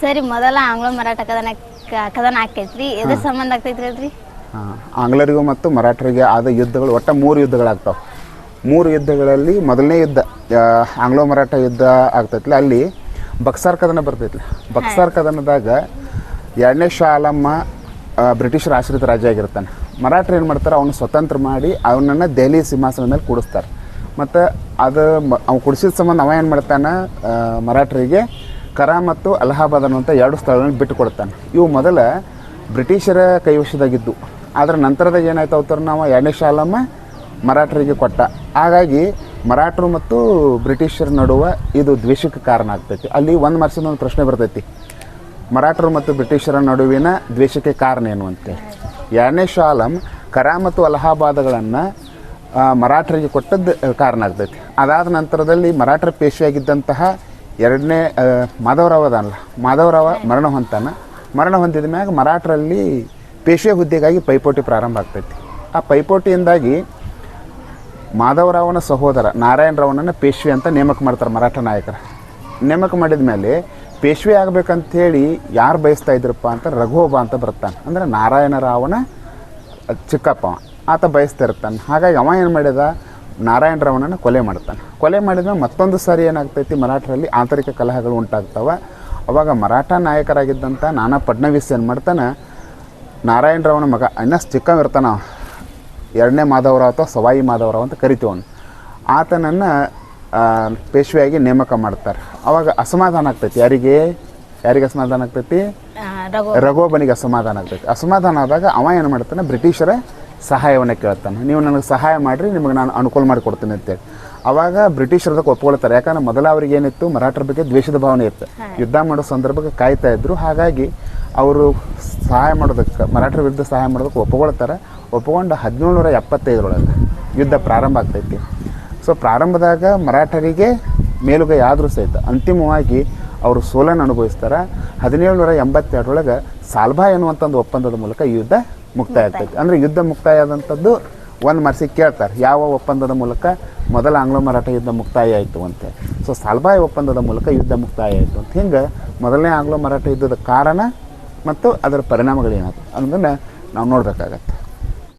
ಸರಿ ಮೊದಲ ಆಂಗ್ಲ ಮರಾಠ ಕದನ ಕದನ ಆಕೈತ್ರಿ ಎದ್ರ ಸಂಬಂಧ ಆಗ್ತೈತ್ರಿ ಅದ್ರಿ? ಆಂಗ್ಲರಿಗೂ ಮತ್ತು ಮರಾಠರಿಗೆ ಆದ ಯುದ್ಧಗಳು ಒಟ್ಟ ಮೂರು ಯುದ್ಧಗಳಾಗ್ತಾವೆ. ಮೂರು ಯುದ್ಧಗಳಲ್ಲಿ ಮೊದಲನೇ ಯುದ್ಧ ಆಂಗ್ಲೋ ಮರಾಠ ಯುದ್ಧ ಆಗ್ತೈತಿಲ್ಲ ಅಲ್ಲಿ ಬಕ್ಸಾರ್ ಕದನ ಬರ್ತೈತಿ ಬಕ್ಸಾರ್ ಕದನದಾಗ ಎರಡನೇ ಶಾ ಆಲಮ್ಮ ಬ್ರಿಟಿಷರ ಆಶ್ರಿತ ರಾಜ್ಯ ಆಗಿರ್ತಾನೆ. ಮರಾಠರು ಏನು ಮಾಡ್ತಾರೆ ಅವನು ಸ್ವತಂತ್ರ ಮಾಡಿ ಅವನನ್ನು ದೆಹಲಿ ಸಿಂಹಾಸನದ ಮೇಲೆ ಕೂಡಿಸ್ತಾರೆ. ಮತ್ತು ಅದು ಅವ್ನು ಕುಡಿಸಿದ ಸಂಬಂಧ ಅವ ಏನು ಮಾಡ್ತಾನೆ ಮರಾಠರಿಗೆ ಕರ ಮತ್ತು ಅಲಹಾಬಾದ್ ಅನ್ನುವಂಥ ಎರಡು ಸ್ಥಳಗಳನ್ನು ಬಿಟ್ಟು ಕೊಡ್ತಾನೆ ಇವು ಮೊದಲ ಬ್ರಿಟಿಷರ ಕೈವಶದಾಗಿದ್ದು. ಆದರೆ ನಂತರದ ಏನಾಯ್ತು ಅವತರ ನಾವು? ಎರಡನೇ ಶಾಲಮ್ಮ ಮರಾಠರಿಗೆ ಕೊಟ್ಟ. ಹಾಗಾಗಿ ಮರಾಠರು ಮತ್ತು ಬ್ರಿಟಿಷರ ನಡುವೆ ಇದು ದ್ವೇಷಕ್ಕೆ ಕಾರಣ ಆಗ್ತೈತಿ. ಅಲ್ಲಿ ಒಂದು ಮರ್ಸಿನ ಒಂದು ಪ್ರಶ್ನೆ ಬರ್ತೈತಿ. ಮರಾಠರು ಮತ್ತು ಬ್ರಿಟಿಷರ ನಡುವಿನ ದ್ವೇಷಕ್ಕೆ ಕಾರಣ ಏನು ಅಂತೇಳಿ ಎರಡನೇ ಶಾಲಂ ಕರಾ ಮತ್ತು ಅಲಹಾಬಾದ್ಗಳನ್ನು ಮರಾಠರಿಗೆ ಕೊಟ್ಟದ್ದು ಕಾರಣ ಆಗ್ತೈತಿ. ಅದಾದ ನಂತರದಲ್ಲಿ ಮರಾಠರ ಪೇಶಿಯಾಗಿದ್ದಂತಹ ಎರಡನೇ ಮಾಧವರಾವ ಅದಾನಲ್ಲ ಮಾಧವರಾವ ಮರಣ ಹೊಂತಾನ ಮರಣ ಹೊಂದಿದ ಮ್ಯಾಗ ಮರಾಠರಲ್ಲಿ ಪೇಶ್ವೆ ಹುದ್ದೆಗಾಗಿ ಪೈಪೋಟಿ ಪ್ರಾರಂಭ ಆಗ್ತೈತಿ. ಆ ಪೈಪೋಟಿಯಿಂದಾಗಿ ಮಾಧವರಾವನ ಸಹೋದರ ನಾರಾಯಣರಾವನನ್ನು ಪೇಶ್ವೆ ಅಂತ ನೇಮಕ ಮಾಡ್ತಾರೆ ಮರಾಠ ನಾಯಕರ. ನೇಮಕ ಮಾಡಿದ ಮೇಲೆ ಪೇಶ್ವೆ ಆಗಬೇಕಂಥೇಳಿ ಯಾರು ಬಯಸ್ತಾ ಇದ್ರಪ್ಪ ಅಂತ ರಘುಬಾ ಅಂತ ಬರ್ತಾನೆ. ಅಂದರೆ ನಾರಾಯಣರಾವನ ಚಿಕ್ಕಪ್ಪ ಆತ ಬಯಸ್ತಾ ಇರ್ತಾನೆ. ಹಾಗಾಗಿ ಅವ ಏನು ಮಾಡಿದ ನಾರಾಯಣರಾವನನ್ನು ಕೊಲೆ ಮಾಡ್ತಾನೆ. ಕೊಲೆ ಮಾಡಿದ ಮತ್ತೊಂದು ಸಾರಿ ಏನಾಗ್ತೈತಿ ಮರಾಠರಲ್ಲಿ ಆಂತರಿಕ ಕಲಹಗಳು ಉಂಟಾಗ್ತವೆ. ಅವಾಗ ಮರಾಠ ನಾಯಕರಾಗಿದ್ದಂಥ ನಾನಾ ಫಡ್ನವೀಸ್ ಏನು ಮಾಡ್ತಾನೆ ನಾರಾಯಣರಾವನ ಮಗ ಇನ್ನೂ ಚಿಕ್ಕವಿರ್ತಾನ ಎರಡನೇ ಮಾಧವರಾವ್ ಅಥವಾ ಸವಾಯಿ ಮಾಧವರಾವ್ ಅಂತ ಕರಿತೇವನು. ಆತನನ್ನು ಪೇಶ್ವೆಯಾಗಿ ನೇಮಕ ಮಾಡ್ತಾರೆ. ಅವಾಗ ಅಸಮಾಧಾನ ಆಗ್ತೈತಿ. ಯಾರಿಗೆ? ಯಾರಿಗೆ ಅಸಮಾಧಾನ ಆಗ್ತೈತಿ? ರಘೋಬನಿಗೆ ರಘು ಅಸಮಾಧಾನ ಆಗ್ತೈತಿ. ಅಸಮಾಧಾನ ಆದಾಗ ಅವ ಏನು ಮಾಡ್ತಾನೆ ಬ್ರಿಟಿಷರ ಸಹಾಯವನ್ನು ಕೇಳ್ತಾನೆ. ನೀವು ನನಗೆ ಸಹಾಯ ಮಾಡಿರಿ ನಿಮಗೆ ನಾನು ಅನುಕೂಲ ಮಾಡಿಕೊಡ್ತೀನಿ ಅಂತೇಳಿ. ಅವಾಗ ಬ್ರಿಟಿಷರದಕ್ಕೆ ಒಪ್ಕೊಳ್ತಾರೆ. ಯಾಕಂದ್ರೆ ಮೊದಲ ಅವ್ರಿಗೆ ಏನಿತ್ತು ಮರಾಠರ ಬಗ್ಗೆ ದ್ವೇಷದ ಭಾವನೆ ಇತ್ತು. ಯುದ್ಧ ಮಾಡೋ ಸಂದರ್ಭಕ್ಕೆ ಕಾಯ್ತಾ ಇದ್ರು. ಹಾಗಾಗಿ ಅವರು ಸಹಾಯ ಮಾಡೋದಕ್ಕೆ ಮರಾಠರ ವಿರುದ್ಧ ಸಹಾಯ ಮಾಡೋದಕ್ಕೆ ಒಪ್ಕೊಳ್ತಾರೆ. ಒಪ್ಕೊಂಡು ಹದಿನೇಳುನೂರ ಎಪ್ಪತ್ತೈದರೊಳಗೆ ಯುದ್ಧ ಪ್ರಾರಂಭ ಆಗ್ತೈತಿ. ಸೊ ಪ್ರಾರಂಭದಾಗ ಮರಾಠರಿಗೆ ಮೇಲುಗೈ ಆದರೂ ಸಹಿತ ಅಂತಿಮವಾಗಿ ಅವರು ಸೋಲನ್ನು ಅನುಭವಿಸ್ತಾರೆ. ಹದಿನೇಳು ನೂರ ಎಂಬತ್ತೆರಡರೊಳಗೆ ಸಾಲ್ಬಾ ಎನ್ನುವಂಥ ಒಂದು ಒಪ್ಪಂದದ ಮೂಲಕ ಈ ಯುದ್ಧ ಮುಕ್ತಾಯ ಆಗ್ತೈತಿ. ಅಂದ್ರೆ ಯುದ್ಧ ಮುಕ್ತಾಯ ಆದಂಥದ್ದು ಒಂದು ಮರ್ಸಿ ಕೇಳ್ತಾರೆ. ಯಾವ ಒಪ್ಪಂದದ ಮೂಲಕ ಮೊದಲ ಆಂಗ್ಲ ಮರಾಠ ಯುದ್ಧ ಮುಕ್ತಾಯ ಆಯಿತು ಅಂತ. ಸೊ ಸಾಲ್ಬಾಯ್ ಒಪ್ಪಂದದ ಮೂಲಕ ಯುದ್ಧ ಮುಕ್ತಾಯ ಆಯಿತು ಅಂತ. ಹಿಂಗೆ ಮೊದಲನೇ ಆಂಗ್ಲೋ ಮರಾಠ ಯುದ್ಧದ ಕಾರಣ ಮತ್ತು ಅದರ ಪರಿಣಾಮಗಳೇನಾಯ್ತು ಅನ್ನೋದನ್ನು ನಾವು ನೋಡಬೇಕಾಗತ್ತೆ.